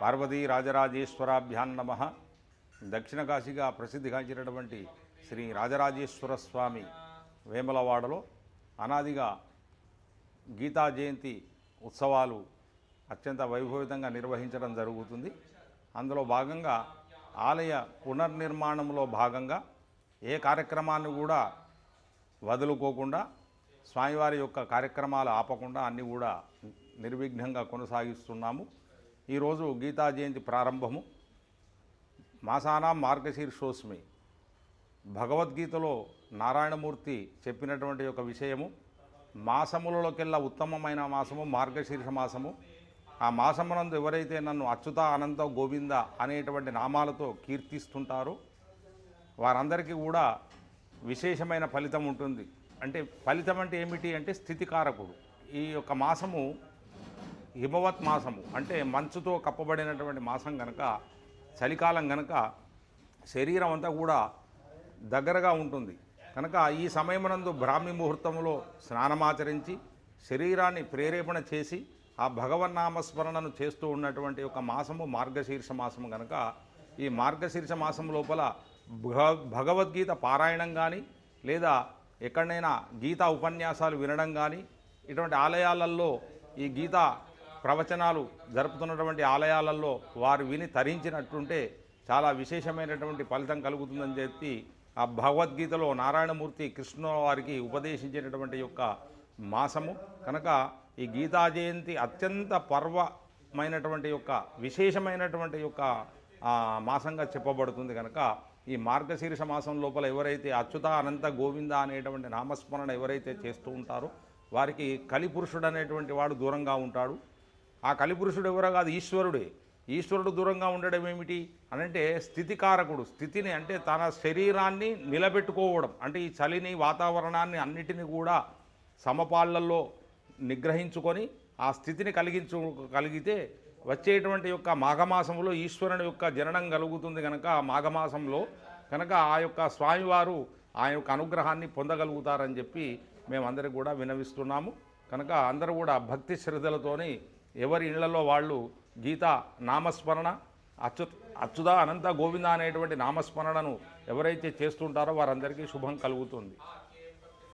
పార్వతీ రాజరాజేశ్వరాభ్యాన్ నమ. దక్షిణ కాశీగా ప్రసిద్ధిగాంచినటువంటి శ్రీ రాజరాజేశ్వర స్వామి వేములవాడలో అనాదిగా గీతా జయంతి ఉత్సవాలు అత్యంత వైభవితంగా నిర్వహించడం జరుగుతుంది. అందులో భాగంగా ఆలయ పునర్నిర్మాణంలో భాగంగా ఏ కార్యక్రమాన్ని కూడా వదులుకోకుండా స్వామివారి యొక్క కార్యక్రమాలు ఆపకుండా అన్నీ కూడా నిర్విఘ్నంగా కొనసాగిస్తున్నాము. ఈరోజు గీతా జయంతి ప్రారంభము. మాసానా మార్గశీర్షోస్మి భగవద్గీతలో నారాయణమూర్తి చెప్పినటువంటి ఒక విషయము. మాసములలోకెల్లా ఉత్తమమైన మాసము మార్గశీర్ష మాసము. ఆ మాసమునందు ఎవరైతే నన్ను అచ్యుత అనంత గోవింద అనేటువంటి నామాలతో కీర్తిస్తుంటారో వారందరికీ కూడా విశేషమైన ఫలితం ఉంటుంది. అంటే ఫలితం అంటే ఏమిటి అంటే స్థితికారకుడు. ఈ యొక్క మాసము హిమవత్ మాసము అంటే మంచుతో కప్పబడినటువంటి మాసం కనుక చలికాలం కనుక శరీరం అంతా కూడా దగ్గరగా ఉంటుంది. కనుక ఈ సమయమునందు బ్రాహ్మీ ముహూర్తంలో స్నానమాచరించి శరీరాన్ని ప్రేరేపణ చేసి ఆ భగవన్నామస్మరణను చేస్తూ ఉన్నటువంటి ఒక మాసము మార్గశీర్ష మాసము కనుక ఈ మార్గశీర్ష మాసం లోపల భగవద్గీత పారాయణం కానీ లేదా ఎక్కడైనా గీతా ఉపన్యాసాలు వినడం కానీ ఇటువంటి ఆలయాలలో ఈ గీత ప్రవచనాలు జరుపుతున్నటువంటి ఆలయాలలో వారు విని తరించినట్టుంటే చాలా విశేషమైనటువంటి ఫలితం కలుగుతుందని చెప్పి ఆ భగవద్గీతలో నారాయణమూర్తి కృష్ణ వారికి ఉపదేశించినటువంటి యొక్క మాసము. కనుక ఈ గీతా జయంతి అత్యంత పర్వమైనటువంటి యొక్క విశేషమైనటువంటి యొక్క మాసంగా చెప్పబడుతుంది. కనుక ఈ మార్గశీర్ష మాసం లోపల ఎవరైతే అచ్యుత అనంత గోవింద అనేటువంటి నామస్మరణ ఎవరైతే చేస్తూ ఉంటారో వారికి కలిపురుషుడు అనేటువంటి వాడు దూరంగా ఉంటాడు. ఆ కలిపురుషుడు ఎవరో కాదు ఈశ్వరుడే. ఈశ్వరుడు దూరంగా ఉండడం ఏమిటి? అనంటే స్థితికారకుడు. స్థితిని అంటే తన శరీరాన్ని నిలబెట్టుకోవడం. అంటే ఈ చలిని వాతావరణాన్ని అన్నిటిని కూడా సమపాళ్ళలో నిగ్రహించుకొని ఆ స్థితిని కలిగించు కలిగితే వచ్చేటువంటి యొక్క మాఘమాసంలో ఈశ్వరుని యొక్క జననం కలుగుతుంది కనుక ఆ మాఘమాసంలో కనుక ఆ యొక్క స్వామివారు ఆ యొక్క అనుగ్రహాన్ని పొందగలుగుతారని చెప్పి మేమందరికి కూడా వినవిస్తున్నాము. కనుక అందరూ కూడా భక్తి శ్రద్ధలతోని ఎవరి ఇళ్ళలో వాళ్ళు గీత నామస్మరణ అచ్చు అచ్యుత అనంత గోవింద అనేటువంటి నామస్మరణను ఎవరైతే చేస్తుంటారో వారందరికీ శుభం కలుగుతుంది.